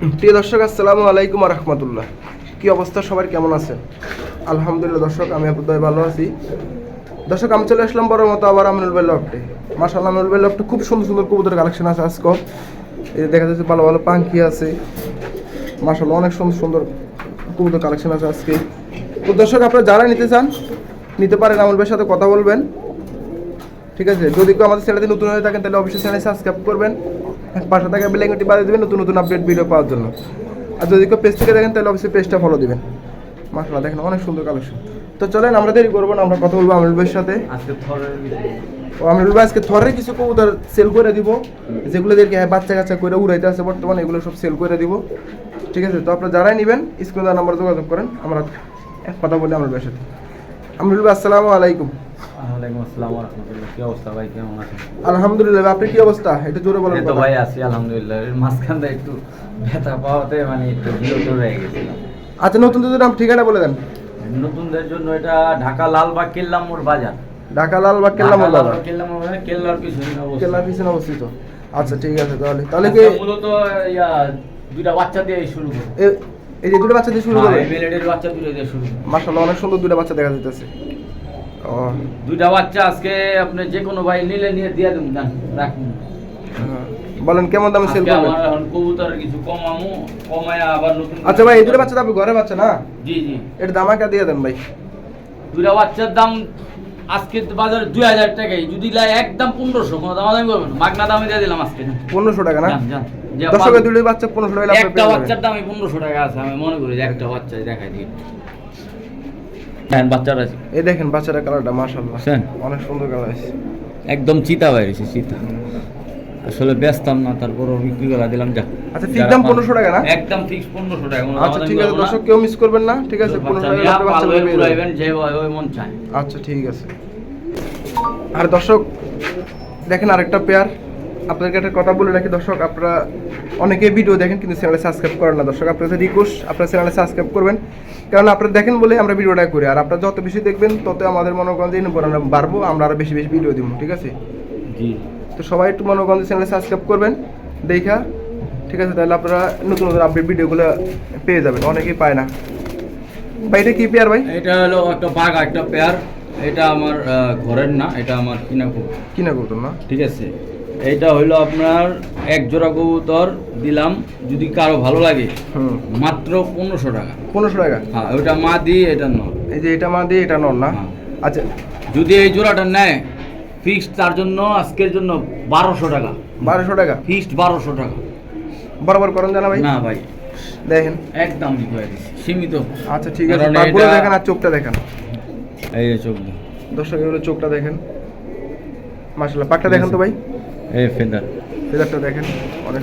প্রিয় দর্শক, আসসালামু আলাইকুম রহমতুল্লাহ কি অবস্থা? সবার কেমন আছেন? আলহামদুলিল্লাহ, দর্শক, আমি আপনাদের ভালো আছি। দর্শক, আমি চলে আসলাম বড় মতো আবার আমিনুল ভাই লফটে মাসাল্লাহ ভাই লফটে খুব সুন্দর সুন্দর কবুতরের কালেকশন আছে আজকে। এই দেখা যাচ্ছে ভালো ভালো পাঙ্কি আছে। মাসাল্লাহ অনেক সুন্দর সুন্দর কবুতর কালেকশন আছে আজকে। তো দর্শক, আপনারা যারা নিতে চান, নিতে পারেন ভাইয়ের সাথে কথা বলবেন। ঠিক আছে? যদি কেউ আমাদের চ্যানেলে নতুন হয়ে থাকেন, তাহলে অবশ্যই চ্যানেল সাবস্ক্রাইব করবেন। পাশে থাকা বেলাইকনটি বাজিয়ে দেবেন নতুন নতুন আপডেট ভিডিও পাওয়ার জন্য। আর যদি কেউ পেজ থেকে দেখেন তাহলে অবশ্যই পেজটা ফলো দেবেন। মাসাল্লাহ দেখেন অনেক সুন্দর কালেকশন তো চলেন আমরা দেরি করব না আমরা কথা বলব আমরুল ভাইয়ের সাথে। ও আমরুল ভাই আজকে থরের কিছু কবুতর সেল করে দিব যেগুলো দেখে বাচ্চা কাচ্চা করে উড়াইতে আছে বর্তমানে এগুলো সব সেল করে দিব। ঠিক আছে তো আপনারা যারাই নেবেন স্ক্রিন নাম্বার যোগাযোগ করেন আমরা এক কথা বলি আমরুল ভাইয়ের সাথে। আমরুল ভাই আসসালামু আলাইকুম। ওয়ালাইকুম আসসালাম ওয়া রাহমাতুল্লাহ কি অবস্থা ভাই? কেমন আছেন? আলহামদুলিল্লাহ আপনি কি অবস্থা? একটু জোরে বলেন তো ভাই আছি আলহামদুলিল্লাহ। মাঝখানটা একটু ব্যথা পাওয়াতে মানে একটু বিরত রয়ে গেছিলাম। আচ্ছা নতুন নতুন নাম ঠিকানা বলে দেন। নতুনদের জন্য এটা ঢাকা লালবাগ কেল্লা মোড় বাজার। ঢাকা লাল বা কেল্লা ঢাকা মোল্লা কেল্লা মোড় বাজার, কেল্লার পিছনে অবস্থিত। কেল্লা পিছনে অবস্থিত। আচ্ছা ঠিক আছে তাহলে। তাহলে কি মূলত ইয়া দুইটা বাচ্চা দিয়ে শুরু এই যে দুটো বাচ্চা দিয়ে শুরু হ্যাঁ, মেলেডের বাচ্চা দুটো দিয়ে শুরু। মাশাআল্লাহ অনেক সুন্দর দুটো বাচ্চা দেখা যাইতেছে। ও। দুইটা বাচ্চা আজকে আপনি যে কোনো ভাই নিলে নিয়ে দিয়ে দেবেন জান রাখুন। হ্যাঁ। বলেন কেমন দামে সেল করবেন? আমার এখন কবুতরের কিছু কমামু কমায় আবার নতুন আচ্ছা ভাই এই দুটো বাচ্চা তো আপনি ঘরে বাচ্চা না? জি জি। এটা দামাকা দিয়ে দেন ভাই। দুইটা বাচ্চার দাম আজকে বাজারে দুই হাজার টাকাই। যদি লাই একদম পনেরোশো কোনো দাম দামি করবেন মাগনা দামে দিয়ে দিলাম আজকে। পনেরোশো টাকা না? দর্শকের দুটো বাচ্চা পনেরোশো টাকা একটা বাচ্চার। দামই পনেরোশো টাকা আছে আমি মনে করি একটা বাচ্চা দেখাই দিই। হ্যাঁ বাচ্চাটা আছে। এই দেখেন বাচ্চাটা কালারটা মাশাআল্লাহ। বুঝছেন? অনেক সুন্দর কালার আছে। একদম চিতা বাইরেছে চিতা। আসলে ব্যস্তাম না তারপরও বিক্রি করে দিলাম যাক। আচ্ছা, fix দাম 1500 টাকা না? একদম ফিক্স পনেরোশো টাকা আচ্ছা ঠিক আছে দর্শক কেউ মিস করবেন না ঠিক আছে পনেরোশো বাচ্চা টাকা বাচ্চা পেয়ে যাবেন। যে ওই- ওই মন চায়। আচ্ছা ঠিক আছে। আর দর্শক দেখেন আরেকটা পেয়ার আপনাদেরকে একটা কথা বলে রাখি দর্শক আপনারা অনেকে ভিডিও দেখেন কিন্তু চ্যানেলে সাবস্ক্রাইব করেন না। দর্শক আপনাদের রিকোয়েস্ট আপনারা চ্যানেলে সাবস্ক্রাইব করবেন। কারণ আপনারা দেখেন বলে আমরা ভিডিওটা করি। আর আপনারা যত বেশি দেখবেন তত আমাদের মনে ইনপুট আমরা বাড়বো আমরা আরও বেশি বেশি ভিডিও দিব ঠিক আছে? জি। তো সবাই একটু মনে করেন চ্যানেলে সাবস্ক্রাইব করবেন দেখা ঠিক আছে? তাহলে আপনারা নতুন নতুন আপডেট ভিডিওগুলো পেয়ে যাবেন। অনেকেই পায় না। ভাই এটা কি পেয়ার ভাই? এটা হলো একটা বাঘ একটা পেয়ার এটা আমার ঘরের না এটা আমার কিনা কিনা করতো না? ঠিক আছে। এইটা হইল আপনার এক জোড়া কবুতর দিলাম যদি কারও ভালো লাগে মাত্র পনেরোশো টাকা। পনেরোশো টাকা? হ্যাঁ ওইটা মা দিই এটা নয় এই যে এটা মা দিয়ে এটা নন না? হ্যাঁ। আচ্ছা। যদি এই জোড়াটা নেয় ফিক্সড তার জন্য আজকের জন্য বারোশো টাকা। বারোশো টাকা? ফিক্সড বারোশো টাকা। বরাবর করেন জানা ভাই। না ভাই। দেখেন। একদম সীমিত। আচ্ছা ঠিক আছে। দেখেন আর চোখটা দেখেন। এই যে চোখ দাও। দর্শক চোখটা দেখেন। মাসাল্লাহ পাকটা দেখেন তো ভাই। এই ফেদার। ফেদারটা দেখেন অনেক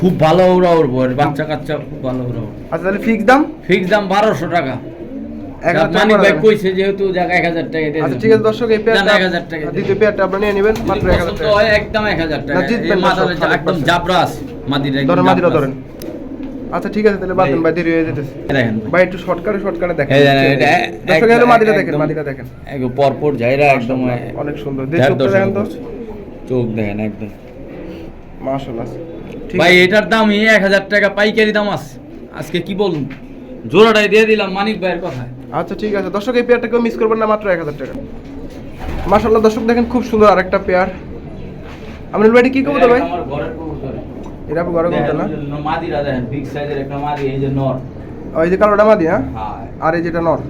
খুব ভালো ওরা উড়বো আর বাচ্চা কাচ্চা খুব ভালো ওরা আচ্ছা তাহলে ফিক্স দাম? ফিক্স দাম বারোশো টাকা। এক হাজার টাকা মানিক ভাই কইছে যেহেতু জায়গা এক হাজার টাকা আচ্ছা ঠিক আছে দর্শক এই পেয়ারটা এক হাজার টাকা দ্বিতীয় পেয়ারটা আপনার নিয়ে নেবেন মাত্র এক হাজার টাকা। একদম এক হাজার টাকা। জিতবেন এই না, মাথার সব যে একদম জাবরাস মাটির ধরেন মাটিটা ধরেন। আচ্ছা ঠিক আছে তাহলে বাদ ভাই দেরি হয়ে যেতেছে ভাই। একটু শর্টকাটে শর্টকাটে দেখেন। দর্শক একদম- দেখেন একদম- দেখেন। পরপর যাইরা একদম অনেক সুন্দর। দেখেন তো। চোখ দেখেন একদম। মাশাআল্লাহ। ভাই। এটার দামই এক হাজার টাকা পাইকারি দাম আছে। আজকে কি বলুন? জোড়াটাই দিয়ে দিলাম মানিক ভাইয়ের কথা আচ্ছা ঠিক আছে। দর্শক এই পেয়ারটা কেউ মিস করবেন না মাত্র এক হাজার টাকা। মাশাআল্লাহ দর্শক দেখেন খুব সুন্দর আরেকটা পেয়ার। আপনার ভাই কি কবুতর ভাই? আমার এটা আপনি ঘরে কবুতর না? মাদিরা দেখেন বিগ সাইজের একটা মাদি এই যে নর। ওই যে কালোটা মাদি হ্যাঁ? হ্যাঁ। আর এই যেটা নর?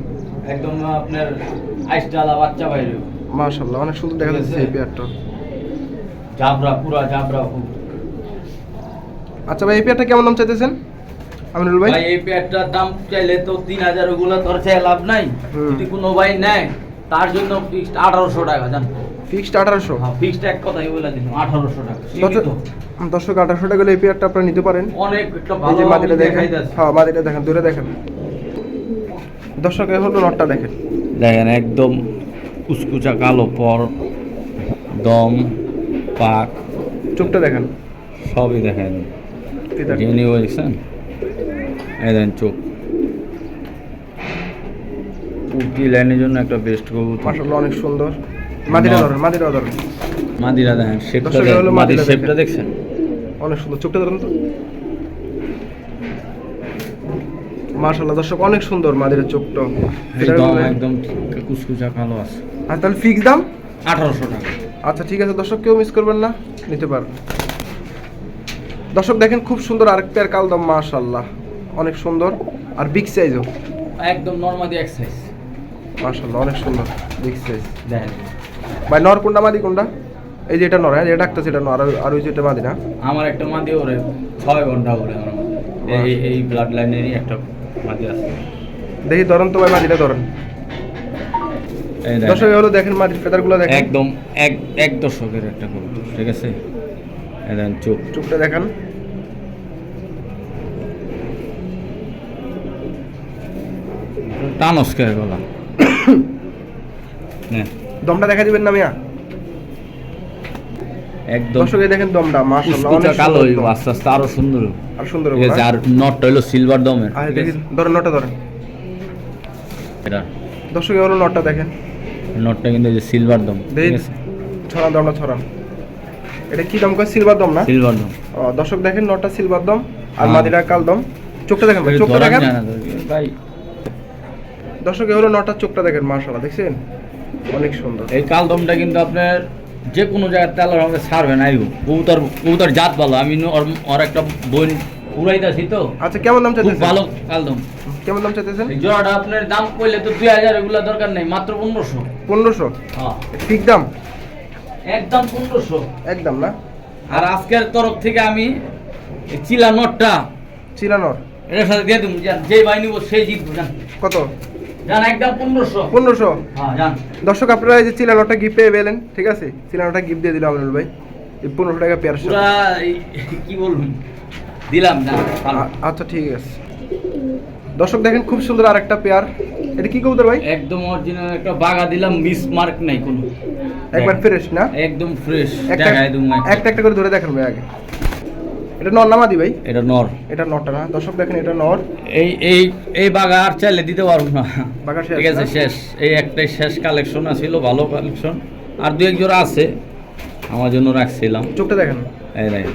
একদম আপনার আইসটালা বাচ্চা বাইরে মাশাআল্লাহ অনেক সুন্দর দেখা যাচ্ছে এই পেয়ারটা। জাবরা পুরা জাবরা আচ্ছা ভাই এই পেয়ারটা কেমন দাম চাইতেছেন? আমিনুল ভাই? ভাই এই পেয়ারটার দাম চাইলে তো তিন হাজার ওগুলো তোর চাই লাভ নাই। যদি কোনো ভাই নেয় তার জন্য ফিক্সড আঠারোশো টাকা জান। ফিক্সড আঠারোশো? হ্যাঁ ফিক্সড এক কথাই বলে দিন আঠারোশো টাকা। দর্শক আঠারোশো টাকা এই পেয়ারটা আপনারা নিতে পারেন। অনেক একটা এই ভালো যে মাটিটা দেখেন। হ্যাঁ মাটিটা দেখেন দূরে দেখেন। দর্শক এই হলো নটটা দেখেন। দেখেন একদম কুচকুচা কালো পর দম। পাক। চোখটা দেখেন। সবই দেখেন। জেনি বলছেন? এই দেখেন চোখ। উর্তি লাইনের জন্য একটা বেস্ট কবুতর। মাশাআল্লাহ অনেক সুন্দর। নর। ধরেন মাটিটা ধরেন। মাদিরা দেখেন শেপটা দেখেন। মাদির মাদিরা শেপটা দেখছেন? অনেক সুন্দর। চোখটা ধরেন তো। মাশাল্লাহ দর্শক অনেক সুন্দর মাদিরের চোখটা। একদম একদম কুচকুচা কালো আছে। আর তাহলে ফিক্স দাম? আঠারোশো টাকা। আচ্ছা ঠিক আছে দর্শক কেউ মিস করবেন না নিতে পারবেন। দর্শক দেখেন খুব সুন্দর আরেক পেয়ার কালদম মাশাল্লাহ অনেক সুন্দর আর বিগ সাইজও একদম নর্মালি এক্সারসাইজ মাশাল্লাহ অনেক সুন্দর বিগ সাইজ দেখেন ভাই নর কোনটা মাদি কোনটা? এই যে এটা নর হ্যাঁ যেটা ডাকতেছে এটা নর আর- ওই যে এটা মাদি না? আমার একটা মাদি ওরে ছয় ঘণ্টা ওরে আমার। এই এই ব্লাড লাইনেরই একটা মাদি আছে। দেখি ধরেন তো ভাই মাদিটা ধরেন। দর্শক হলো দেখেন মাদির ফেদারগুলো দেখেন। একদম এক এক দশকের একটা ঠিক আছে? দেখেন চোখ। চোখটা দেখান। টানস কে গলা? দমটা দেখা দিবেন না মিয়া? একদম দর্শক দেখেন দমটা মাশাআল্লাহ কুচকুচা অনেক কালো হইব আস্তে আস্তে আরও সুন্দর। আর সুন্দর আর নটটা হইল সিলভার দমের আর ধরেন নটা ধরেন। এটা। দর্শক হলো নটটা দেখেন। নটটা কিন্তু এই যে সিলভার দম ঠিক আছে? ছড়ান দমটা ছড়ান এটা কি দম করে সিলভার দম না? সিলভার দম দর্শক দেখেন নটটা সিলভার দম আর হ্যাঁ। মাদিরা কাল দম চোখটা দেখেন চোখটা দেখেন। ভাই। দর্শক হলো নটার চোখটা দেখেন মাশাআল্লাহ দেখছেন? অনেক সুন্দর। এই কালদমটা কিন্তু আপনার যে কোনো জায়গায় তেলার আমাকে ছাড়বে না আইব কবুতর কবুতর জাত ভালো। আমি ওর একটা বই উড়াইতেছি তো। আচ্ছা কেমন দাম খুব চাইতেছেন? ভালো কালদম কেমন দাম চাইতেছেন? জোড়াটা আপনার দাম কইলে তো দুই হাজার এগুলো দরকার নেই মাত্র পনেরোশো। পনেরোশো? হ্যাঁ। ঠিক দাম? একদম পনেরোশো। একদম না? আর আজকের তরফ থেকে আমি চিলা নটটা চিলানোর এটার সাথে দিয়ে দেবো যে বাই নিবো সেই জিতবো জান কত? জান একদম পনেরোশো। পনেরোশো? হ্যাঁ জান দর্শক আপনারা এই যে চিলা নটটা গিফট পেয়ে পেলেন ঠিক আছে? চিলানোটা গিফট দিয়ে দিলাম আমিনুল ভাই। পনেরোশো টাকা পেয়ার কি বলবেন? দিলাম জান ভালো। আচ্ছা ঠিক আছে। দর্শক দেখেন খুব সুন্দর আর একটা পেয়ার। এটা কি কবুতর ভাই? একদম অরিজিনাল একটা বাগা দিলাম মিস মার্ক নাই কোনো। একবার ফ্রেশ না? একদম ফ্রেশ একটা একটা একটা করে ধরে দেখেন ভাই আগে। এটা নর নামা দি ভাই? এটা নর। এটা নরটা না। দর্শক দেখেন এটা নর। এই এই এই বাগা আর চাইলে দিতে পারব না। বাঘা শেষ ঠিক আছে শেষ। এই একটাই শেষ কালেকশন আছিল ভালো কালেকশন আর দু এক জোড়া আছে। আমার জন্য রাখছিলাম। চোখটা দেখেন। এই দেখেন।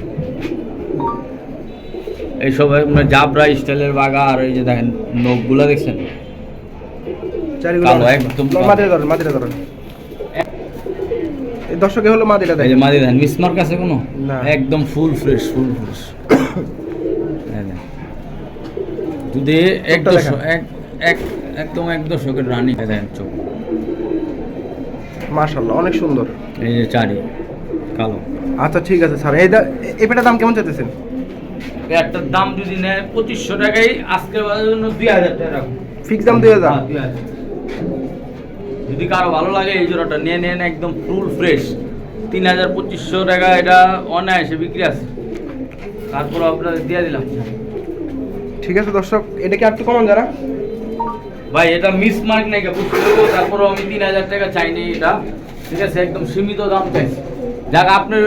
এইসব আপনার জাবরা স্টাইলের বাগা আর এই যে দেখেন নখগুলা দেখছেন? কালো, একদম কালো। ধরেন মাটিতে ধরেন। এই দর্শকে হলো এই যে দেখেন। মাদি দেখেন মিসমার্ক আছে কোনো? একদম ফুল ফ্রেশ ফুল ফ্রেশ। যদি এক দশক এক এক একদম এক দশকের রানী। দেখেন চোখ। মাশাআল্লাহ অনেক সুন্দর। এই যে চারি কালো। আচ্ছা ঠিক আছে স্যার। এই দা- এ- এই পেটার দাম কেমন চাইতেছেন? একটার দাম যদি নেয় পঁচিশশো টাকাই আজকের জন্য দুই হাজার টাকা রাখব। ফিক্স দাম দুই হাজার? হ্যাঁ, 2000 যদি কারও ভালো লাগে এই জোড়াটা নিয়ে নেন একদম ফুল ফ্রেশ তিন হাজার পঁচিশশো টাকা এটা অনায়াসে বিক্রি আছে। তারপর আপনাদের দিয়ে দিলাম। ঠিক আছে দর্শক এটা কি আর একটু কমান যারা? ভাই এটা মিস মার্ক নাই কে বুঝতে পারব তারপরও আমি তিন হাজার টাকা চাইনি এটা। ঠিক আছে একদম সীমিত দাম চাইছি। যাক আপনার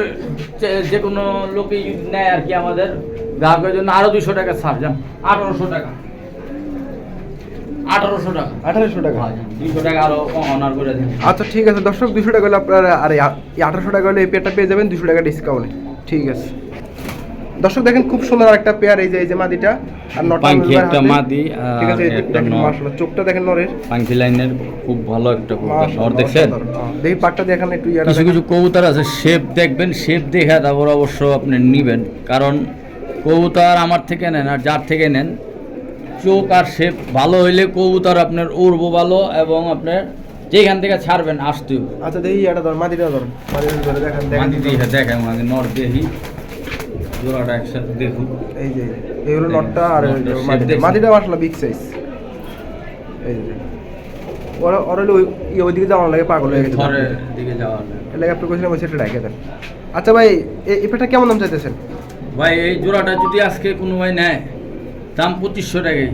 যে- যে কোনো লোকে নেয় আর কি আমাদের। গ্রাহকের জন্য আরও দুশো টাকা ছাড় যান আঠারোশো টাকা। আঠারোশো টাকা। আঠারোশো টাকা? দুইশো টাকা আরও অনার করে দিন। আচ্ছা ঠিক আছে। দর্শক দুশো টাকা হলে আপনার আর আঠারোশো টাকা হলে এই পেয়ারটা পেয়ে যাবেন দুশো টাকা ডিসকাউন্টে ঠিক আছে। দর্শক দেখেন খুব সুন্দর একটা পেয়ার এই যে এই যে মাদিটা। আর নটা একটা মাদি ঠিক আছে দেখেন মাশাআল্লাহ চোখটা দেখেন নরের। পাঙ্খি লাইনের খুব ভালো একটা কবুতর নর দেখছেন? হ্যাঁ, দেখি পাকটা দেখান একটু কিছু কিছু কবুতর আছে শেপ দেখবেন শেপ দেখে তারপর অবশ্য আপনি নিবেন। কারণ কবুতর আমার থেকে নেন আর যার থেকে নেন চোখ আর শেপ ভালো হইলে কবুতর আপনার উড়বো ভালো এবং আপনার যেখান থেকে ছাড়বেন আসতেও। আচ্ছা দেখি ইয়াটা ধর মাদিটা ধর। দেখেন দেখেন। দেখেন আমাকে নর দেখি। জোড়াটা একসাথে দেখুন। এই যে এই হলো নটটা আর? মাদিটা আসলে বিগ সাইজ এই যে ওরা ওই ওইদিকে যাওয়ার লাগে পাগল হয়ে গেছে। দিকে লাগে। আপনি কইছিলাম ওই সেটা রেখে দেন। আচ্ছা ভাই এই পেটা কেমন দাম চাইতেছেন? ভাই এই জোড়াটা যদি আজকে কোনো ভাই নেয় দাম পঁচিশশো টাকাই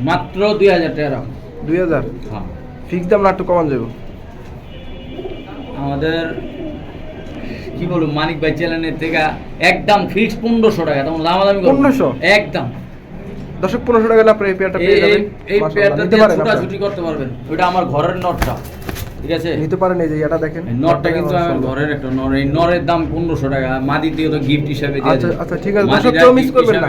মাত্র দুই হাজার টাকা। দুই হাজার? হ্যাঁ। ফিক্স দাম না একটু কমান যাব আমাদের কি বলব মানিক ভাই চ্যানেলের থেকে একদম ফিক্স পনেরোশো টাকা তখন করব না। 1500? একদম। দর্শক পনেরোশো টাকা হলে আপনার এই পেয়ারটা পেয়ে যাবেন। এই- পেয়ারটা দিয়ে ছুটাছুটি করতে পারবেন। ওইটা আমার ঘরের নটটা। ঠিক আছে? নিতে পারেন এই যে এটা দেখেন নটটা কিন্তু আমার ঘরের একটা নর এই নরের দাম পনেরোশো টাকা। মাদি দিয়ে তো গিফট হিসাবে আচ্ছা আচ্ছা ঠিক আছে। দর্শক কেউ মিস করবেন না।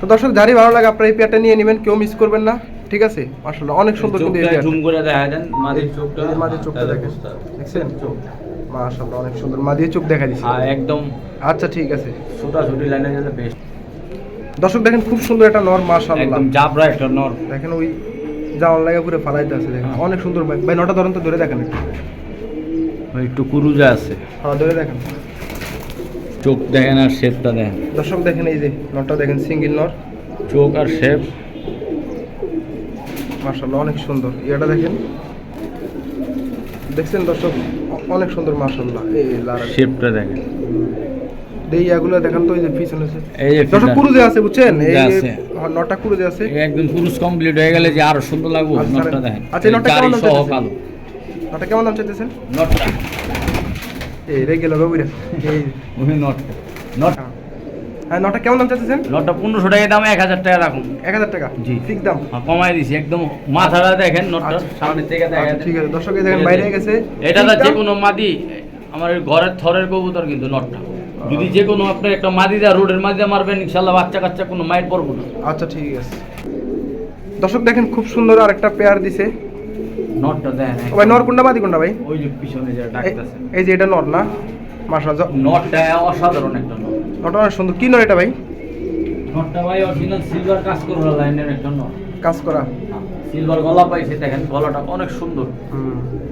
তো দর্শক যারই ভালো লাগে আপনারা এই পেয়ারটা নিয়ে নেবেন কেউ মিস করবেন না। ঠিক আছে? মাশাআল্লাহ অনেক সুন্দর কিন্তু এই পেয়ারটা জুম করে দেখা দেন মাদির চোখটা। মাঝে চোখটা দেখেন। দেখছেন? চোখ। মাশাআল্লাহ অনেক সুন্দর। মা দিয়ে চোখ দেখা দিচ্ছে আর একদম। আচ্ছা ঠিক আছে। ছোটাছুটি লাইনে গেলে বেস্ট দর্শক দেখেন খুব সুন্দর একটা নর মাশাআল্লাহ। একদম জাবরা একটা নর। দেখেন ওই জাওয়ান লাগা পুরো ফালাইতে আছে দেখেন। অনেক সুন্দর বাইক ভাই নটা ধরেন তো ধরে দেখেন একটু। কুরুজা আছে। হ্যাঁ ধরে দেখেন। চোখ দেখেন আর শেপটা দেখেন। দর্শক দেখেন এই যে নটটা দেখেন সিঙ্গেল নর চোখ আর শেপ। মাশাআল্লাহ অনেক সুন্দর। এটা দেখেন। দেখছেন দর্শক? অনেক সুন্দর মাশাআল্লাহ। এই লারা। শেপটা দেখেন। দেই ইয়াগুলো দেখেন তো এই যে পিছনে আছে এই যে দর্শক কুরুজে আছে। বুঝছেন? এই যে হ্যাঁ, নটা কুরুজে আছে। একদম পুরুষ কমপ্লিট হয়ে গেলে যে আরও সুন্দর লাগবে আচ্ছা, নটটা দেখেন। আচ্ছা, নটটা কেমন দাম চাইতেছেন? নটটা এই রে গেল বাবুরা এই ওই নটটা নট। হ্যাঁ। নটা কেমন দাম চাইতেছেন? নটটা পনেরোশো টাকা দাম এক হাজার টাকা রাখুন। এক হাজার টাকা? জি। ঠিক দাম। কমাই দিছি একদম মাথাটা দেখেন নটটা আচ্ছা। সামনে থেকে দেখেন আচ্ছা, ঠিক আছে দর্শক দেখেন বাইরে গেছে। এটা যে কোনো মাদি আমার ঘরের থরের কবুতর কিন্তু নটটা। যদি যে কোনো আপনার একটা মাদিদা রোডের দিয়ে মারবেন ইনশাল্লাহ বাচ্চা কাচ্চা কোনো মাইর পড়ব না। আচ্ছা ঠিক আছে। দর্শক দেখেন খুব সুন্দর আর একটা পেয়ার দিছে। নটটা দেন ভাই নর কোনটা মাদি কোনটা ভাই? ওই যে পিছনে যে এই- এই যে এটা নর না? মাশাআল্লাহ নটটা অসাধারণ একটা নট নটা অনেক সুন্দর। কি নর এটা ভাই? নটটা ভাই অরিজিনাল সিলভার কাজ করে লাইনের একটা নট কাজ করা সিলভার গলা পাইছে দেখেন গলাটা অনেক সুন্দর।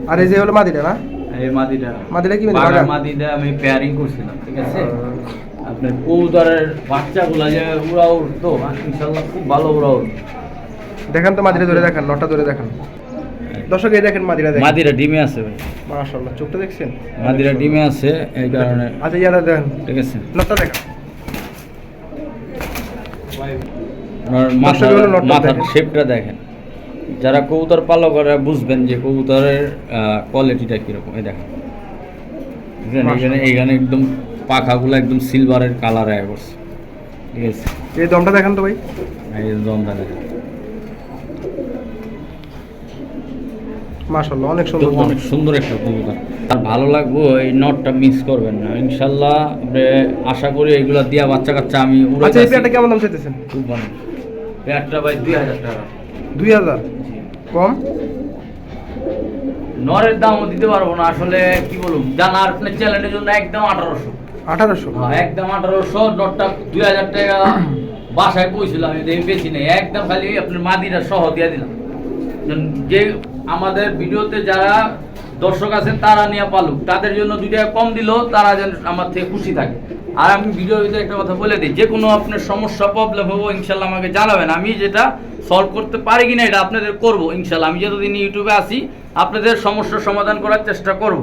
আর এই যে হলো মাদিটা না? এই মাদিটা। মাদিটা কি মাদি? বাঘা বাঘা? মাদিটা আমি পেয়ারিং করছিলাম ঠিক আছে? আপনার কবুতরের বাচ্চাগুলো যে উড়া উঠতো ইনশাল্লাহ খুব ভালো উড়া উঠতো দেখেন তো মাদিটা ধরে দেখেন নটা ধরে দেখেন। দর্শক এই দেখেন মাদিটা দেখেন। মাদিরা ডিমে আছে ভাই। মাশাআল্লাহ চোখটা দেখছেন? মাদিরা ডিমে আছে এই কারণে। আচ্ছা ইয়ারা দেখেন। ঠিক আছে। দেখেন। মাথার শেপটা দেখেন। যারা কবুতর পালক বুঝবেন যে কবুতরের কোয়ালিটিটা কীরকম। এই দেখেন। এখানে এখানে একদম পাখাগুলো একদম সিলভারের কালার আয় করছে। ঠিক আছে? এই দমটা দেখেন তো ভাই। এই দমটা দেখেন। মাশাআল্লাহ অনেক সুন্দর অনেক সুন্দর একটা কবুতর। আর ভালো লাগবো এই নটটা মিস করবেন না। আপনি আশা করি এগুলা দিয়া বাচ্চা কাচ্চা আমি আচ্ছা এই পেয়ারটা কেমন দাম চাইতেছেন? খুব ভালো। পেয়ারটা ভাই দুই হাজার টাকা। দুই হাজার? কম? নরের দামও দিতে পারব না আসলে কি বলুন জানার আপনার চ্যানেলের জন্য একদম আঠারোশো। আঠারোশো? একদম আঠারোশো নটটা দুই হাজার টাকা বাসায় পৌঁছলাম এই বেশি নেই একদম খালি আপনার মাদিরা সহ দিয়ে দিলাম। যে আমাদের ভিডিওতে যারা দর্শক আছেন তারা নিয়ে পালুক। তাদের জন্য দুই টাকা কম দিলেও তারা যেন আমার থেকে খুশি থাকে। আর আমি ভিডিওর ভিতরে একটা কথা বলে দিই যে কোনো আপনার সমস্যা প্রবলেম হব ইনশাল্লাহ আমাকে জানাবেন আমি যেটা সলভ করতে পারি কিনা এটা আপনাদের করব ইনশাল্লাহ। আমি যতদিন ইউটিউবে আসি আপনাদের সমস্যার সমাধান করার চেষ্টা করব।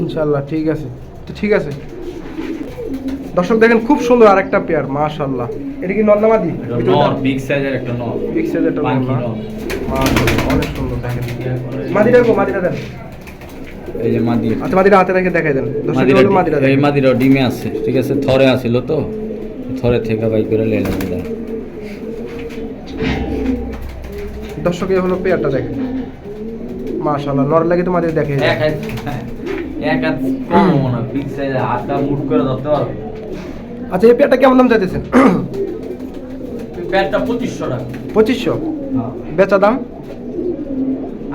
ইনশাল্লাহ ঠিক আছে। তো ঠিক আছে। দর্শক দেখেন খুব সুন্দর আরেকটা পেয়ার মাশাআল্লাহ। এটা কি নন্দামাদি নর বিগ সাইজের একটা নর। বিগ সাইজ একটা নর। মাশাআল্লাহ অনেক সুন্দর দেখেন। মাদিটা কো মাদিটা দেন। এই যে মাদি আচ্ছা মাদিটা হাতে রেখে দেখাই দেন। মাদিরা এই মাদিরা ডিমে আছে ঠিক আছে? থরে আছিল তো? থরে থেকে বাই করে লেলাম এটা দর্শক এই হলো পেয়ারটা দেখেন। মাশাআল্লাহ নর লাগে তো মাদিটা দেখে এক এক হাত কম না বিগ সাইজ হাতটা মুট করে ধরতে পারবে। আচ্ছা এই পেয়ারটা কেমন দাম চাইতেছেন? প্যান্টটা পঁচিশশো টাকা। পঁচিশশো? বেচা দাম?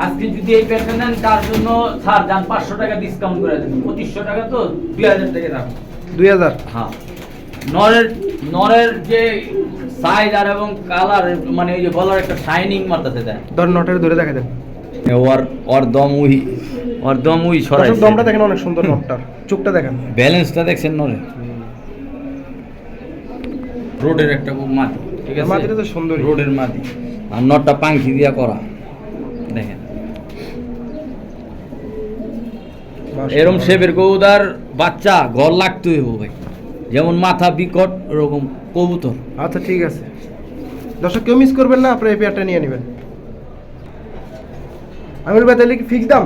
আজকে যদি এই প্যান্টটা নেন তার জন্য ছাড় যান পাঁচশো টাকা ডিসকাউন্ট করে দেন পঁচিশশো টাকা তো দুই হাজার টাকা রাখুন। দুই হাজার? হ্যাঁ। নরের নরের যে সাইজ আর এবং কালার মানে ওই যে গলার একটা শাইনিং মারতেছে দেয় ধর নটের ধরে দেখা দেন। ওর ওর দম উই ওর দম উই সরাইছে। দমটা দেখেন অনেক সুন্দর নটটার চোখটা দেখেন। ব্যালেন্সটা দেখছেন নরে রোডের একটা খুব মাটি ঠিক আছে? মাটিটা তো সুন্দর রোডের মাটি। আর নটটা পাংখি দিয়া করা। দেখেন মাশাআল্লাহ। এরম শেপের কবুতার বাচ্চা ঘর লাগতে হইব ভাই। যেমন মাথা বিকট ওরকম কবুতর। আচ্ছা ঠিক আছে। দর্শক কেউ মিস করবেন না আপনার এই পেয়ারটা নিয়ে নেবেন। আমি বলব তাহলে কি ফিক্স দাম?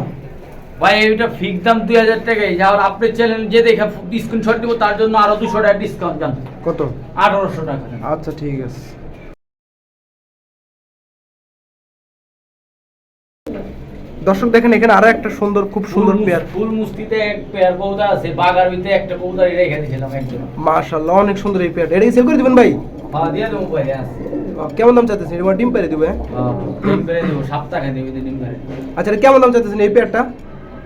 ভাই এইটা ফিক্স দাম দুই হাজার টাকাই যাওয়ার আপনি চ্যানেল যে দেখে স্ক্রিনশট দিব তার জন্য আরও দুশো টাকা ডিসকাউন্ট জান। কত? আঠারোশো টাকা। আচ্ছা ঠিক আছে। দর্শক দেখেন এখানে আরও একটা সুন্দর খুব সুন্দর পেয়ার। ফুল মুস্তিতে এক পেয়ার কবুতর আছে বাগার ভিতরে একটা কবুতর রেখে দিয়েছিলাম একজন মাশাআল্লাহ অনেক সুন্দর এই পেয়ারটা। এটা সেল করে দিবেন ভাই? হ্যাঁ দিয়ে দেবো ভাই আছে কেমন দাম চাইতেছেন? এবার ডিম পেরে দিবে? হ্যাঁ, ডিম পেরে দেবো সপ্তাহে দেবে ডিম পেরে। আচ্ছা এটা কেমন দাম চাইতেছেন এই পেয়ারটা?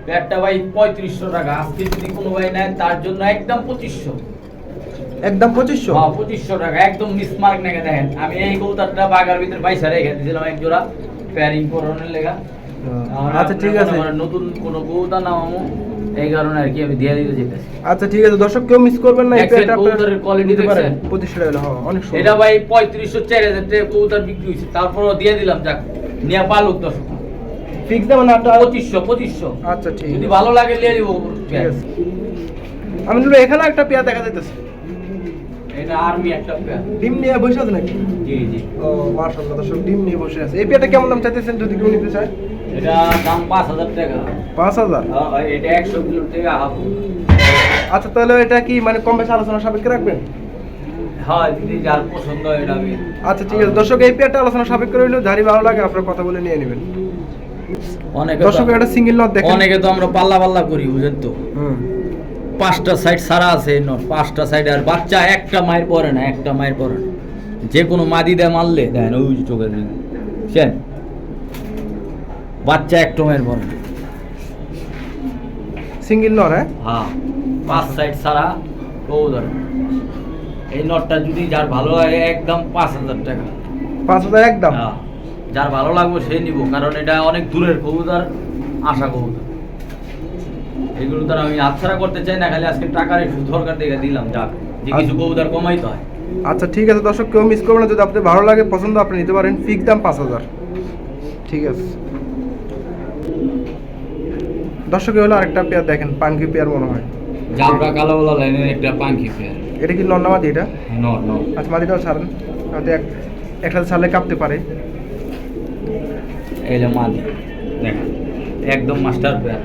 প্যাডটা ভাই পঁয়ত্রিশশো টাকা। আজকে যদি কোনো ভাই নেয় তার জন্য একদম পঁচিশশো। একদম পঁচিশশো? হ্যাঁ পঁচিশশো টাকা। একদম মিসমার্ক নাকি দেখেন আমি এই কৌতারটা বাগার ভিতরে পয়সা রেখে দিয়েছিলাম এক জোড়া। প্যারিং করানোর লেগা। আচ্ছা ঠিক আছে। নতুন কোনো কৌতা নামামো এই কারণে আর কি আমি দিয়ে দিতে আচ্ছা ঠিক আছে দর্শক কেউ মিস করবেন না এই আপনারা পারেন। টাকা হ্যাঁ অনেক সুন্দর। এটা ভাই পঁয়ত্রিশশো চার হাজার টাকা কৌতার বিক্রি হয়েছে। তারপরও দিয়ে দিলাম যাক নিয়ে পালুক দশ ফিক্স দাম না একটা পঁচিশশো পঁচিশশো। আচ্ছা ঠিক যদি ভালো লাগে নিয়ে দিব ঠিক আছে। আমি এখানে একটা পেয়ার দেখা যাইতেছে। এটা আর্মি একটা পেয়ার ডিম নিয়ে বসে আছে নাকি? জি জি। ও মাশাআল্লাহ দর্শক ডিম নিয়ে বসে আছে। এই পেয়ারটা কেমন দাম চাইতেছেন যদি কেউ নিতে চায়? এটা দাম পাঁচ হাজার টাকা। পাঁচ হাজার? আহ, এটা একশো কিলো থেকে হাফ আচ্ছা তাহলে এটা কি মানে কম বেশি আলোচনা সাপেক্ষে রাখবেন? হ্যাঁ হয় আচ্ছা ঠিক আছে। দর্শক এই পেয়ারটা আলোচনা সাপেক্ষে রইল। যারই ভালো লাগে আপনার কথা বলে নিয়ে নেবেন। অনেকে দর্শক এটা সিঙ্গেল নট দেখেন। অনেকে তো আমরা পাল্লা পাল্লা করি বুঝেন তো। হুম। পাঁচটা সাইড সারা আছে পাঁচটা সাইড আর বাচ্চা একটা মায়ের পরে না একটা মায়ের পরে না। যে কোনো মাদি দেয় মারলে দেন ওই চোখের। বুঝছেন? বাচ্চা একটা মায়ের পরে না। সিঙ্গেল নট হ্যাঁ? হ্যাঁ পাঁচ সাইড সারা ও ধরে এই নটটা যদি যার ভালো লাগে একদম পাঁচ হাজার টাকা। পাঁচ হাজার একদম? হ্যাঁ, যার ভালো লাগবে সে নিব কারণ এটা অনেক দূরের কবুতর আশা কবুতর। এগুলো তার আমি হাতছাড়া করতে চাই না খালি আজকে টাকার একটু দরকার দেখে দিলাম যাক যে কিছু কবুতর কমাইতে হয়। আচ্ছা ঠিক আছে দর্শক কেউ মিস করবেন না যদি আপনার ভালো লাগে পছন্দ আপনি নিতে পারেন ফিক্স দাম পাঁচ হাজার। ঠিক আছে। দর্শক হলো আরেকটা পেয়ার দেখেন পাঙ্কি পেয়ার মনে হয়। জাবরা কালো বলা লাইনের একটা পাঙ্কি পেয়ার এটা কি নন্নামাদি এটা? ন ন আচ্ছা মাদিটাও ছাড়েন। হয়তো এক একসাথে ছাড়লে কাঁপতে পারে। এই যে মাদি দেখ একদম মাস্টার পেয়ার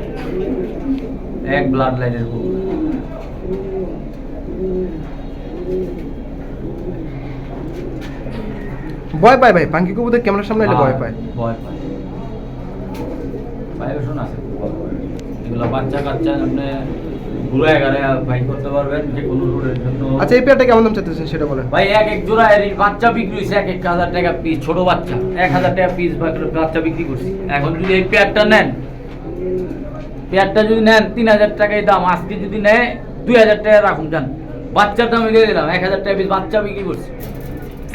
এক ব্লাড লাইনের কবুতর ভয় পায় ভাই পাঙ্কি কবুতর ক্যামেরার সামনে এলে ভয় পায়। হ্যাঁ, ভয় পায়। ভাইব্রেশন আছে এগুলো বাচ্চা কাচ্চা আপনি ঘুরে গেলে ভাই করতে পারবেন যে কোনো রোডের জন্য। আচ্ছা এই পেয়ারটা কেমন দাম চাইতেছেন সেটা বলেন। ভাই এক এক জোড়া এর বাচ্চা বিক্রি হয়েছে এক এক হাজার টাকা পিস ছোট বাচ্চা। এক হাজার টাকা পিস বাচ্চা বিক্রি করছি। এখন যদি এই পেয়ারটা নেন পেয়ারটা যদি নেন তিন হাজার টাকায় দাম। আজকে যদি নেয় দুই হাজার টাকা রাখুন যান বাচ্চার দামে দিয়ে দিলাম এক হাজার টাকা পিস বাচ্চা বিক্রি করছি।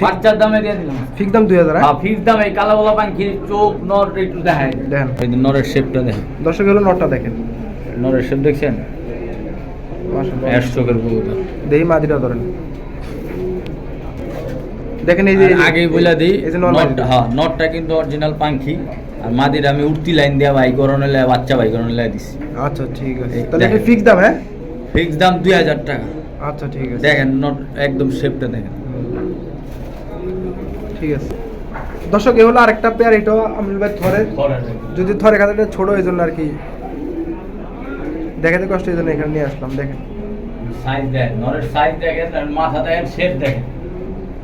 বাচ্চার দামে দিয়ে দিলাম। ফিক্স দাম দুই হাজার হ্যাঁ? ফিক্স দাম এই কালা বলা পাখির চোখ নর একটু দেখায় দেখেন। এই নরের শেপটা দেখেন। দর্শক হলো নটটা দেখেন। নরের শেপ দেখছেন। অ্যাশ চোখের দেখি মাদিটা ধরেন। দেখেন এই যে আগেই বলে দিই এই যে নর নটটা হ্যাঁ নটটা কিন্তু অরিজিনাল পাখি। আর মাদির আমি উঠতি লাইন দেওয়া ভাই করণে লাই বাচ্চা ভাই করণে লাই দিছি। আচ্ছা ঠিক আছে। তাহলে। ফিক্স দাম হ্যাঁ? ফিক্স দাম দুই হাজার টাকা। আচ্ছা ঠিক আছে। দেখেন নট একদম শেপটা দেখেন। ঠিক আছে। দর্শক এ হলো আরেকটা পেয়ার এটাও আমি ভাই থরে যদি থরে খাতাটা ছোট এই জন্য আর কি। দেখাতে কষ্ট এই জন্য এখানে নিয়ে আসলাম দেখেন। সাইজ দেখেন নরের সাইজ দেখেন আর মাথা দেখেন শেপ দেখেন।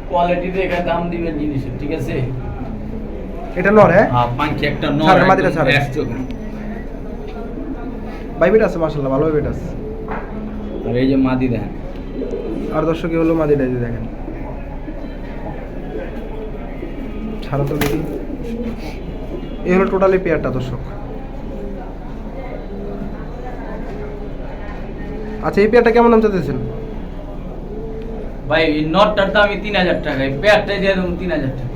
কোয়ালিটি দেখে দাম দিবেন জিনিসের ঠিক আছে? এটা নর হ্যাঁ? পাখি একটা নর ছাড়েন, মাদিটা ছাড়েন। ভাই বেট আছে মাসাল্লাহ ভালো বেট আছে। আর এই যে মাদি দেখেন। আর দর্শক এ হলো মাদিটা যে দেখেন। ছাড়া তো দেখি। এই হলো টোটালি পেয়ারটা দর্শক। আচ্ছা এই পেয়ারটা কেমন দাম চাইতেছেন ভাই এই নটটার দাম তিন হাজার টাকা। এই পেয়ারটাই দিয়ে দেবো তিন হাজার টাকা।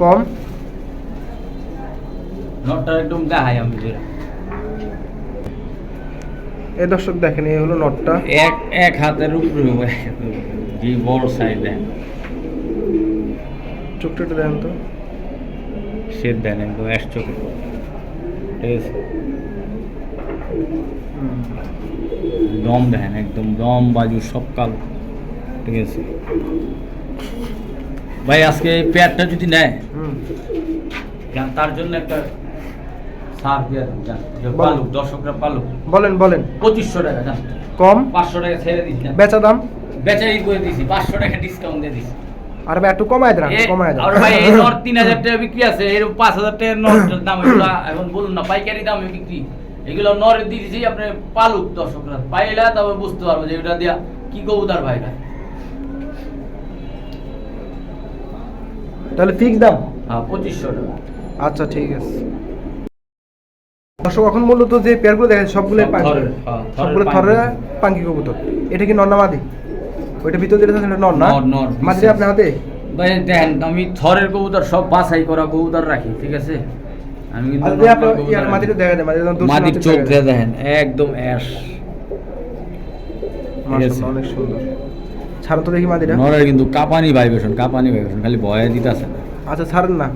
কম। নটটা একদম দেখাই আমি যেটা। এই দর্শক দেখেন এই হলো নটটা এক এক হাতের উপরে যে বড় সাইজ দেন। চোখটা দেখেন তো। সে দেন একদম এক চোখে। ঠিক আছে। দম দেন একদম দম বাজু সব কালো। ঠিক আছে? ভাই আজকে পেয়ারটা যদি নেয় তার জন্য একটা সার দিয়ে। পালুক দর্শকরা পালুক। বলেন বলেন। পঁচিশশো টাকা যান। কম? পাঁচশো টাকা ছেড়ে দিচ্ছি বেচা দাম? বেচারি করে দিছি পাঁচশো টাকা ডিসকাউন্ট দিয়ে দিছি। আর ভাই একটু কমায় দেন কমায় দেন। আর ভাই এই নট তিন হাজার টাকা বিক্রি আছে টাকার নটের দাম এগুলো এখন বলুন না পাইকারি দামে বিক্রি। এগুলো নরে দিয়েছি আপনি পালুক দর্শকরা। পাইলে তবে বুঝতে পারব যে এটা দিয়া কি কবুতার ভাইরা তাহলে ফিক্স দাম? হ্যাঁ পঁচিশশো টাকা। আচ্ছা ঠিক আছে। দর্শক এখন মূলত যে পেয়ারগুলো দেখা যাচ্ছে সবগুলো থরের, হ্যাঁ, থরের সবগুলো পাঙ্কি। থরে কবুতর। এটা কি নর না মাদি? ওইটা ভিতর যেটা সেটা নর না? মাদি। আপনার হাতে? ভাই দেখেন আমি থরের কবুতর সব বাছাই করা কবুতর রাখি ঠিক আছে? আমি কিন্তু আচ্ছা মাদির চোখ। দেখেন। একদম অ্যাশ। অনেক সুন্দর। ছাড়ো তো দেখি মাদিটা নরের কিন্তু কাপানি ভাইব্রেশন কাপানি ভাইব্রেশন খালি ভয়ে দিতেছে। না আচ্ছা ছাড়েন না।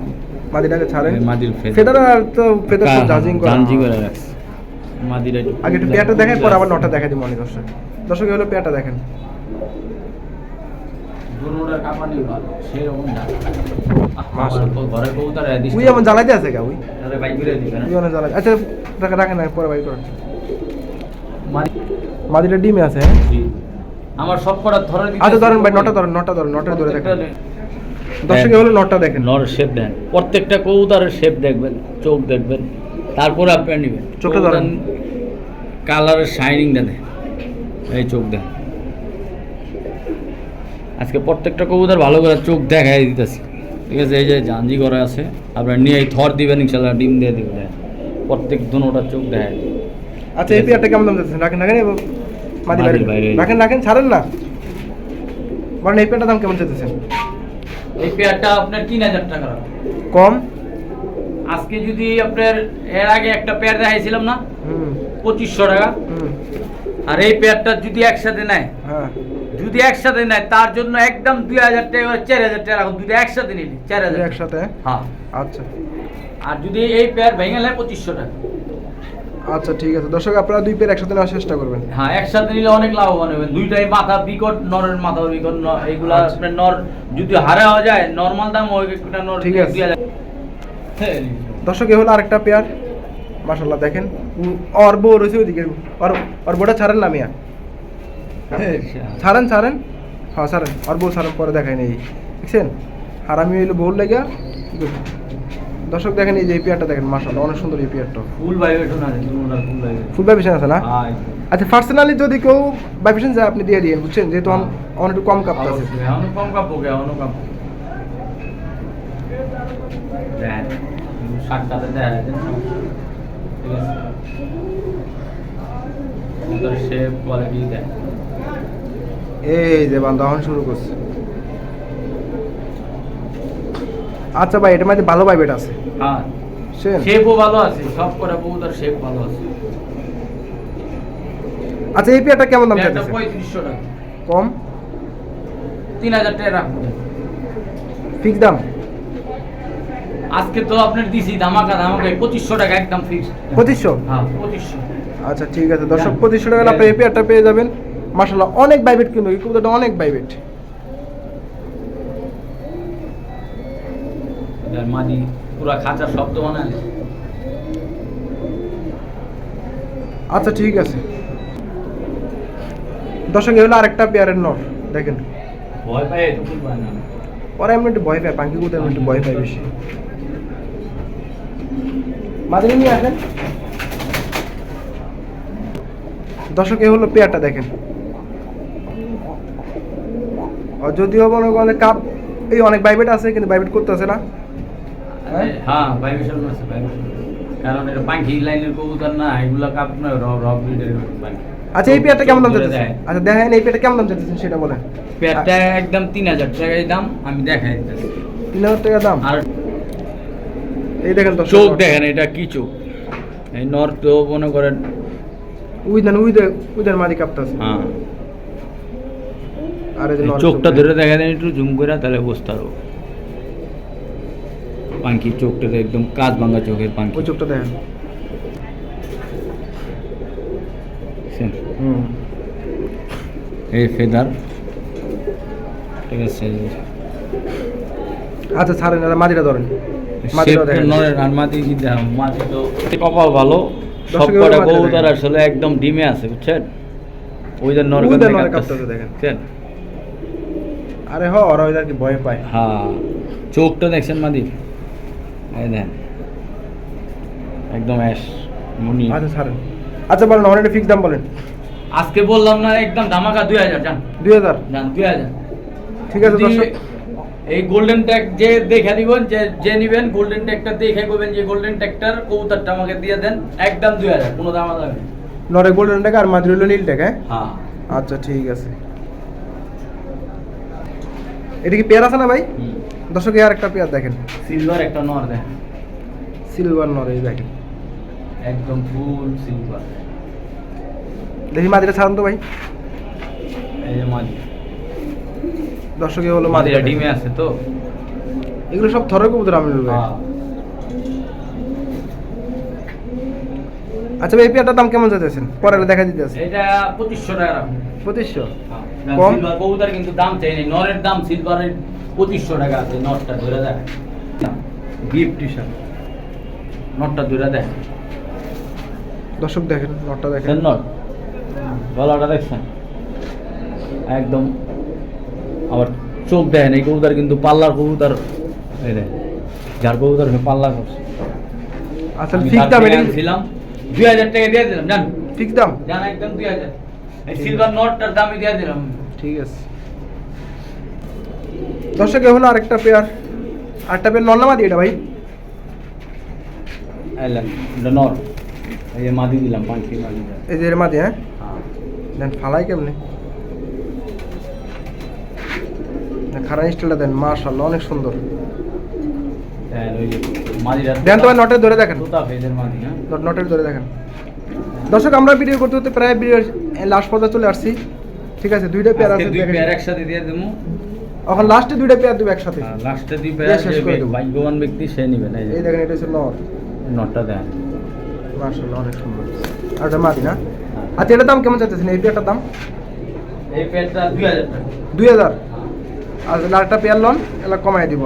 মাদিটাকে ছাড়েন। মাদির। ফেদার আর তো ফেদার তো জাজিং করা জাজিং করে রাখছে। মাদিরা আগে একটু পেয়ারটা দেখেন পরে আবার নটা দেখা দিই মনে দর্শক। দর্শক হলো পেয়ারটা দেখেন। জ্বালাইতে আছে অনেক জ্বালাই আচ্ছা রাখেন রাখেন পরে বাই করেন। মাদিটা ডিমে আছে হ্যাঁ। আমার সব কটা ধরে দিতে আচ্ছা ধরেন ভাই নটা ধরেন নটা ধরেন নটা ধরে দেখেন। দর্শক হলো নটা দেখেন। নরের শেপ দেন। প্রত্যেকটা কবুতরের শেপ দেখবেন চোখ দেখবেন তারপরে আপনি নেবেন। চোখটা ধরেন। কালারের শাইনিং দেন। এই চোখ দেন। আজকে প্রত্যেকটা কবুতর ভালো করে চোখ দেখাই দিতেছি। ঠিক আছে এই যে জাঞ্জি করা আছে আপনার নিয়ে এই থর দিবেন ইনশাল্লাহ ডিম দিয়ে দিবেন। প্রত্যেক দুনোটা চোখ দেখায় আচ্ছা এই পেয়ারটা কেমন দাম যাচ্ছে রাখেন রাখেন মাদি বাইরে। রাখেন রাখেন ছাড়েন না। বলেন এই পেয়ারটার দাম কেমন চাইতেছেন? এই পেয়ারটা আপনার তিন হাজার টাকা কম? আজকে যদি আপনার এর আগে একটা পেয়ার দেখাইছিলাম না হুম। পঁচিশশো টাকা। হুম। আর এই পেয়ারটা যদি একসাথে নেয় হ্যাঁ। যদি একসাথে নেয় তার জন্য একদম দুই হাজার টাকা চার হাজার টাকা রাখুন। দুটো একসাথে নিলি চার হাজার একসাথে? হ্যাঁ। আচ্ছা। আর যদি এই পেয়ার ভেঙে নেয় পঁচিশশো টাকা। আচ্ছা ঠিক আছে। দর্শক আপনারা দুই পেয়ার একসাথে নেওয়ার চেষ্টা করবেন। হ্যাঁ একসাথে নিলে অনেক লাভবান হবেন। দুইটাই মাথা বিকট নরের মাথা বিকট ন- এইগুলা আচ্ছা। আপনার নর যদি হারে হওয়া যায় নর্মাল দাম ওই একটা নর ঠিক আছে। হ্যাঁ, দর্শক এ হলো আরেকটা পেয়ার মাশাল্লাহ দেখেন। বউ রয়েছে ওইদিকে। বউটা ছাড়েন না মিয়া? ছাড়েন ছাড়েন। হ্যাঁ ছাড়েন। আর বউ ছাড়েন পরে দেখাই নেই। দেখছেন? আর আমি হইল বউর লেগে? দর্শক দেখেন এই যে পেয়ারটা দেখেন মাশাল্লাহ অনেক সুন্দর এই পেয়ারটা। ফুল ভাইব্রেশন আছে ফুল ভাইব্রেশন ফুল ভাইবেশন আছে না? হ্যাঁ আচ্ছা পার্সোনালি যদি কেউ ভাইবেশন যায় আপনি দিয়ে দিন বুঝছেন? যেহেতু আম- আমার একটু কম কাপটা আছে এখনও কম? সুন্দর shape, quality দেন। এই যে বান্ধব শুরু করছে। আচ্ছা ভাই এটা মধ্যে ভালো ভাইবেট আছে। হ্যাঁ, বুঝছেন shape ও ভালো আছে, সব কটা কবুতর shape ভালো আছে। আচ্ছা এই পেয়ারটা কেমন দাম চাইতেছে? 3500 টাকা। কম? 3000 টাকা রাখুন। ফিক্স দাম? আজকে তো আপনার দিছি ধামাকা ধামাকা পঁচিশশো টাকা একদম ফিক্স পঁচিশশো? হ্যাঁ পঁচিশশো। আচ্ছা ঠিক আছে। দর্শক। পঁচিশশো টাকা আপনি এই পেয়ারটা পেয়ে যাবেন। মাসাল্লাহ অনেক বাইবেট কিন্তু এই কবুতরটা অনেক বাইবেট মাদি পুরা খাঁচা শব্দ বানায়। আচ্ছা ঠিক আছে। দর্শক এ হলো আরেকটা পেয়ারের নর দেখেন। ভয় পায় ওরা এমনি একটু ভয় পায় পাঙ্কি কবুতর এমনি একটু ভয় পায় বেশি। মাঝে নিয়ে আসেন। দর্শক এ হলো পেয়ারটা দেখেন। যদিও মনে করেন কাপ এই অনেক বাইবেট আছে কিন্তু বাইবেট করতেছে না। হ্যাঁ? হ্যাঁ আছে ভাইবেশন কারণ এটা পাখি লাইনের কবুতর না এগুলা কাপ রব রব ব্রিডের পাখি। আচ্ছা এই পেয়ারটা কেমন দাম চোখ ধরে চাইতেছেন? আচ্ছা দেখেন এই পেয়ারটা কেমন দাম চাইতেছেন সেটা বলেন। পেয়ারটা একদম তিন হাজার টাকাই দাম আমি দেখাই তিন হাজার টাকা দাম? আর এই দেখেন দর্শক চোখ দেখেন এটা কি চোখ? এই নর তো মনে করেন। কাপতাছে হ্যাঁ। আর চোখটা ধরে দেখা দেন একটু জুম করে তাহলে বুঝতে পারব। পাঙ্কি চোখটা একদম কাজ ভাঙা চোখের পাঙ্কি ওই চোখটা দেখেন এই ফেদার। ঠিক আছে। আচ্ছা ছাড়েন আর মাদিটা ধরেন। কপাল ভালো। কবুতর আসলে একদম ডিমে আছে বুঝছেন? ওই যে দেখেন। আরে হ ওরা ওই কি ভয় পায়। হ্যাঁ। চোখটা দেখছেন মাদির এই দেন একদম অ্যাশ মুনি। আচ্ছা ছাড়েন। আচ্ছা বলেন আমার একটা ফিক্স দাম বলেন। আজকে বললাম না একদম ধামাকা দুই হাজার যান দুই হাজার? যান দুই হাজার। ঠিক আছে দর্শক। এই গোল্ডেন ট্যাগ যে দেখে দিবেন যে যে নিবেন গোল্ডেন ট্যাগটা দেখে করবেন যে গোল্ডেন ট্যাগটার কবুতরটা আমাকে দিয়ে দেন একদম দুই হাজার কোনো দাম নেই নরে গোল্ডেন টাকা আর মাদি রইল নীল হ্যাঁ? হ্যাঁ। আচ্ছা ঠিক আছে। এটা কি পেয়ার আছে না ভাই? দর্শক আর একটা পেয়ার দেখেন। সিলভার একটা নর দেখেন। সিলভার নর এই দেখেন। একদম ফুল সিলভার দেখি মাদিটা ছাড়ুন তো ভাই। এই যে মাদি। দর্শক হলো মাদিরা মাদিটা। ডিমে আছে তো। এগুলো সব থরের কবুতর আমি ভাই হ্যাঁ। আচ্ছা ভাই এই পেয়ারটার দাম কেমন চাইতেছেন? পরে দেখা দিতে আছে। এটা পঁচিশশো টাকা পঁচিশশো। কম? সিলভার কবুতর কিন্তু দাম চাই নরের দাম সিলভারের পঁচিশশো টাকা আছে নটটা ধরে দেয় গিফট টি নটটা ধরে দেয় দর্শক দেখেন নটটা দেখেন। দেখেন নট। গলাটা দেখছেন? একদম আবার চোখ দেখেন এই কবুতর কিন্তু পাল্লার কবুতর। এই যার কবুতর পাল্লা করছে। আচ্ছা তার দাম দুই হাজার টাকা দিয়ে দিলাম জান। ঠিক দাম? জান একদম দুই হাজার। সিলভার নটটার দামই দিয়ে দিলাম। ঠিক আছে। দর্শক এ হলো আরেকটা পেয়ার আরেকটা পেয়ার নর না মাদি এটা ভাই? নট এই যে মাদি দিলাম পাঁচটি মাদি এই যে মাদি হ্যাঁ? হ্যাঁ। দেন ফালাই কেমনে? খারাপ স্টাইলটা দেন মাশাআল্লাহ অনেক সুন্দর। হ্যাঁ, দেন তোমার নটের ধরে দেখেন। মাদি হ্যাঁ। নটের ধরে দেখেন। দর্শক আমরা ভিডিও করতে করতে প্রায় ভিডিও লাস্ট পর্যায়ে চলে আসছি। ঠিক আছে দুইটা পেয়ার আছে দুই পেয়ার একসাথে দিয়ে দেবো। এখন লাস্টে দুইটা পেয়ার দেবো একসাথে। লাস্টে দুই পেয়ার শেষ করে দেবো। ভাগ্যবান ব্যক্তি সে নিবে না এই দেখেন এটা হচ্ছে নর নটটা দেন। মাশাআল্লাহ অনেক সুন্দর। আর এটা মাদি না? আচ্ছা এটার দাম কেমন চাইতেছেন? এই পেয়ারটার দাম? এই পেয়ারটা দুই হাজার। টাকা দুই হাজার। আর লালটা পেয়ার লন এলা কমায় দিব।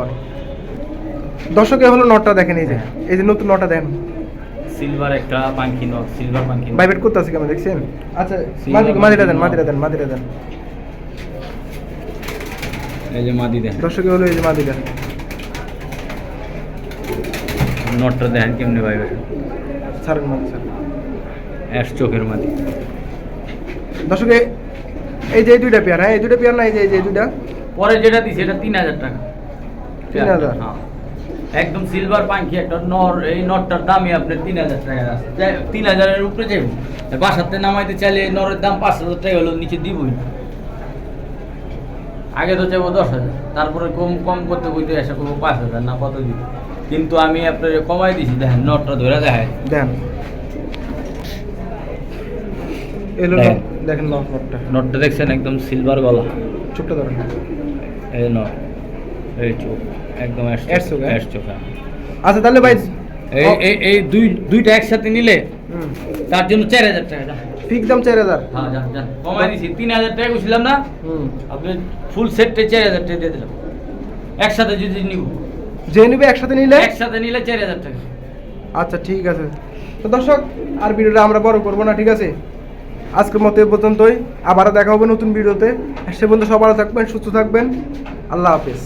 দর্শক দর্শকে হলো নটটা দেখেন এই যে। এই যে নতুন নটটা দেখেন। সিলভার একটা পাঙ্কি নট সিলভার পাঙ্কি ভাইবেট করতে আছে কেমন দেখছেন? আচ্ছা মাদি মাদিটা দেন মাদিটা দেন মাদিটা দেন। এই যে মাদি দেন। দর্শকে হলো এই যে মাদি দেন। নটটা দেখেন কেমনি ভাই ছাড়েন মাদি ছাড়েন। অ্যাশ চোখের মাদি। দর্শকে এই যে এই দুইটা পেয়ার হ্যাঁ এই দুইটা পেয়ার না এই যে এই দুইটা? পরে যেটা দিছে এটা তিন হাজার টাকা। 3000? হ্যাঁ। একদম সিলভার পাঙ্কি একটা নর এই নটটার দামই আপনার তিন হাজার টাকা আছে। তিন হাজারের উপরে যাইব বাসাতে নামাইতে চাইলে নরের দাম পাঁচ হাজার টাকা হলো নিচে দিবই না। আগে তো চাইব দশ হাজার তারপরে কম কম করতে করতে এসে করব পাঁচ হাজার না কত দিব? কিন্তু আমি আপনার কমাই দিছি দেখেন নটটা ধরে দেখায় দেন। দেখেন। দেখেন নট নটটা নটটা দেখছেন একদম সিলভার গলা। চোখটা ধরেন। এই নট এই চোখ একদম অ্যাশ চোখ। আচ্ছা তাহলে ভাই এই এই দুই দুইটা একসাথে নিলে তার জন্য চার হাজার টাকা। ফিক্স দাম চার হাজার। হ্যাঁ কমাই দিছি তিন হাজার টাকা বলছিলাম না? আপনি ফুল সেটটা চার হাজার টাকা দিয়ে দিলাম। একসাথে যদি নিব। যে নিবে একসাথে নিলে? একসাথে নিলে চার হাজার টাকা। আচ্ছা ঠিক আছে। তো দর্শক আর ভিডিওটা আমরা বড় করব না ঠিক আছে? আজকের মতো এ পর্যন্তই। আবারও দেখা হবে নতুন ভিডিওতে। সে পর্যন্ত সবার থাকবেন সুস্থ থাকবেন। আল্লাহ হাফেজ।